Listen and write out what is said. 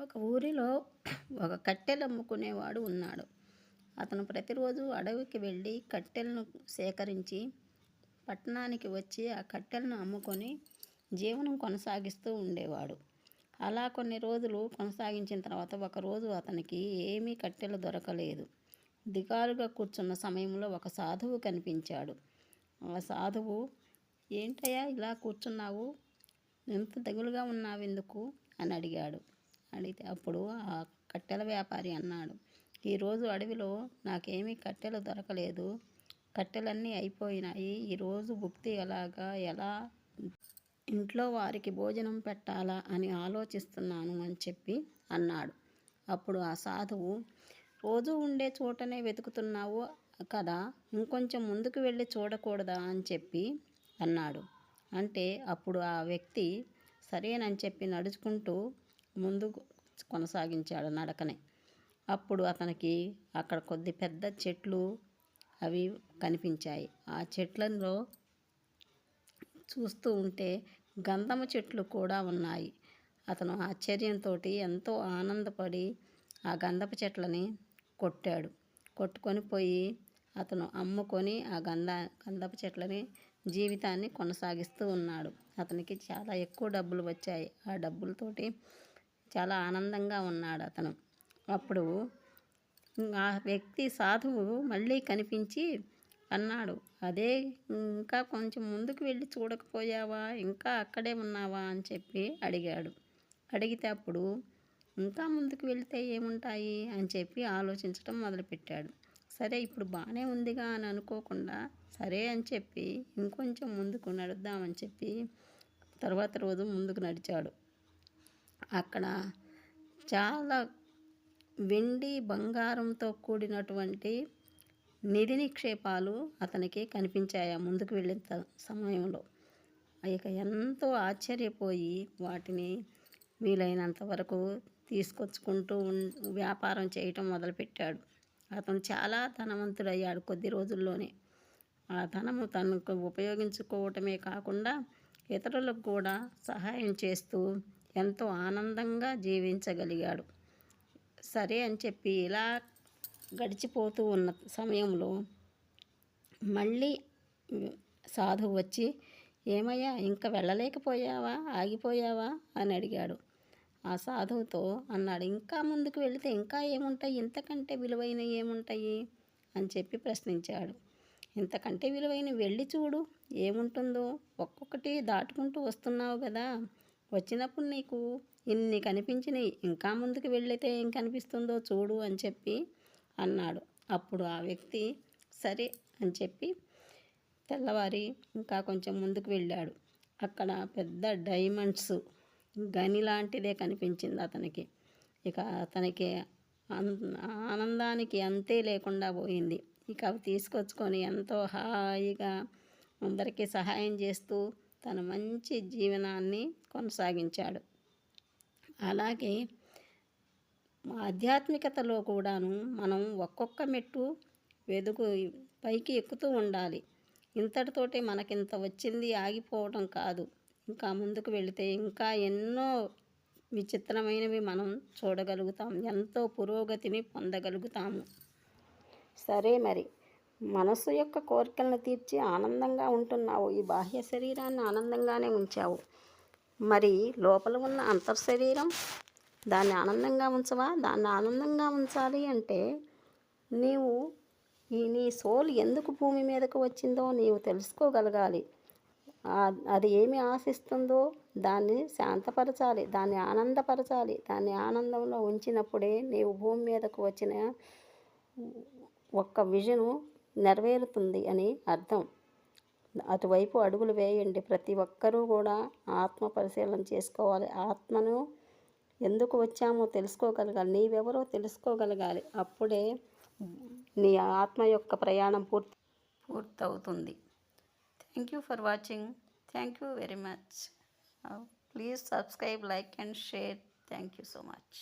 ఒక ఊరిలో ఒక కట్టెలు అమ్ముకునేవాడు ఉన్నాడు. అతను ప్రతిరోజు అడవికి వెళ్ళి కట్టెలను సేకరించి పట్టణానికి వచ్చి ఆ కట్టెలను అమ్ముకొని జీవనం కొనసాగిస్తూ ఉండేవాడు. అలా కొన్ని రోజులు కొనసాగించిన తర్వాత ఒకరోజు అతనికి ఏమీ కట్టెలు దొరకలేదు. దిగాలుగా కూర్చున్న సమయంలో ఒక సాధువు కనిపించాడు. ఆ సాధువు ఏంటయ్యా ఇలా కూర్చున్నావు? ఎంత దిగులుగా ఉన్నావు ఎందుకు అని అడిగాడు. అడిగితే అప్పుడు ఆ కట్టెల వ్యాపారి అన్నాడు ఈరోజు అడవిలో నాకేమీ కట్టెలు దొరకలేదు. కట్టెలన్నీ అయిపోయినాయి. ఈరోజు భుక్తి ఎలాగా ఎలా ఇంట్లో వారికి భోజనం పెట్టాలా అని ఆలోచిస్తున్నాను అని చెప్పి అన్నాడు. అప్పుడు ఆ సాధువు రోజు ఉండే చోటనే వెతుకుతున్నావు కదా ఇంకొంచెం ముందుకు వెళ్ళి చూడకూడదా అని చెప్పి అన్నాడు. అంటే అప్పుడు ఆ వ్యక్తి సరేనని చెప్పి నడుచుకుంటూ ముందుకు కొనసాగించాడు నడకనే. అప్పుడు అతనికి అక్కడ కొద్ది పెద్ద చెట్లు అవి కనిపించాయి. ఆ చెట్లలో చూస్తూ ఉంటే గంధము చెట్లు కూడా ఉన్నాయి. అతను ఆశ్చర్యంతో ఎంతో ఆనందపడి ఆ గంధపు చెట్లని కొట్టాడు. కొట్టుకొని పోయి అతను అమ్ముకొని ఆ గంధ గంధపు చెట్లని జీవితాన్ని కొనసాగిస్తూ ఉన్నాడు. అతనికి చాలా ఎక్కువ డబ్బులు వచ్చాయి. ఆ డబ్బులతోటి చాలా ఆనందంగా ఉన్నాడు అతను. అప్పుడు ఆ వ్యక్తి సాధువు మళ్ళీ కనిపించి అన్నాడు అదే ఇంకా కొంచెం ముందుకు వెళ్ళి చూడకపోయావా? ఇంకా అక్కడే ఉన్నావా? అని చెప్పి అడిగాడు. అడిగితే అప్పుడు ఇంకా ముందుకు వెళితే ఏముంటాయి? అని చెప్పి ఆలోచించడం మొదలుపెట్టాడు. సరే ఇప్పుడు బాగానే ఉందిగా అని అనుకోకుండా సరే అని చెప్పి ఇంకొంచెం ముందుకు నడుద్దామని చెప్పి తర్వాత రోజు ముందుకు నడిచాడు. అక్కడ చాలా వెండి బంగారంతో కూడినటువంటి నిధి నిక్షేపాలు అతనికి కనిపించాయి ముందుకు వెళ్ళిన సమయంలో. ఇక ఎంతో ఆశ్చర్యపోయి వాటిని వీలైనంత వరకు తీసుకొచ్చుకుంటూ వ్యాపారం చేయటం మొదలుపెట్టాడు. అతను చాలా ధనవంతుడయ్యాడు కొద్ది రోజుల్లోనే. ఆ ధనము తనకు ఉపయోగించుకోవటమే కాకుండా ఇతరులకు కూడా సహాయం చేస్తూ ఎంతో ఆనందంగా జీవించగలిగాడు. సరే అని చెప్పి ఇలా గడిచిపోతూ ఉన్న సమయంలో మళ్ళీ సాధువు వచ్చి ఏమయ్యా ఇంకా వెళ్ళలేకపోయావా? ఆగిపోయావా? అని అడిగాడు. ఆ సాధువుతో అన్నాడు ఇంకా ముందుకు వెళితే ఇంకా ఏముంటాయి? ఇంతకంటే విలువైన ఏముంటాయి? అని చెప్పి ప్రశ్నించాడు. ఇంతకంటే విలువైన వెళ్ళి చూడు ఏముంటుందో? ఒక్కొక్కటి దాటుకుంటూ వస్తున్నావు కదా. వచ్చినప్పుడు నీకు ఇన్ని కనిపించినాయి ఇంకా ముందుకు వెళ్ళితే ఏం కనిపిస్తుందో చూడు అని చెప్పి అన్నాడు. అప్పుడు ఆ వ్యక్తి సరే అని చెప్పి తెల్లవారి ఇంకా కొంచెం ముందుకు వెళ్ళాడు. అక్కడ పెద్ద డైమండ్స్ గని లాంటిదే కనిపించింది అతనికి. ఇక అతనికి ఆనందానికి అంతే లేకుండా పోయింది. ఇక అవి తీసుకొచ్చుకొని ఎంతో హాయిగా అందరికీ సహాయం చేస్తూ తన మంచి జీవనాన్ని కొనసాగించాడు. అలాగే ఆధ్యాత్మికతలో కూడాను మనం ఒక్కొక్క మెట్టు వెదుగు పైకి ఎక్కుతూ ఉండాలి. ఇంతటితోటే మనకింత వచ్చింది ఆగిపోవడం కాదు. ఇంకా ముందుకు వెళితే ఇంకా ఎన్నో విచిత్రమైనవి మనం చూడగలుగుతాం. ఎంతో పురోగతిని పొందగలుగుతాము. సరే మరి. మనసు యొక్క కోరికలను తీర్చి ఆనందంగా ఉంటున్నావు. ఈ బాహ్య శరీరాన్ని ఆనందంగానే ఉంచావు. మరి లోపల ఉన్న అంతర్శరీరం దాన్ని ఆనందంగా ఉంచవా? దాన్ని ఆనందంగా ఉంచాలి అంటే నీవు ఈ నీ సోల్ ఎందుకు భూమి మీదకు వచ్చిందో నీవు తెలుసుకోగలగాలి. అది ఏమి ఆశిస్తుందో దాన్ని శాంతపరచాలి దాన్ని ఆనందపరచాలి. దాన్ని ఆనందంలో ఉంచినప్పుడే నీవు భూమి మీదకు వచ్చిన ఒక్క విజను నెరవేరుతుంది అని అర్థం. అటువైపు అడుగులు వేయండి. ప్రతి ఒక్కరూ కూడా ఆత్మ పరిశీలన చేసుకోవాలి. ఆత్మను ఎందుకు వచ్చామో తెలుసుకోగలగాలి. నీవెవరో తెలుసుకోగలగాలి. అప్పుడే నీ ఆత్మ యొక్క ప్రయాణం పూర్తి పూర్తవుతుంది. Thank you for watching. Thank you very much. Please subscribe like and share thank you so much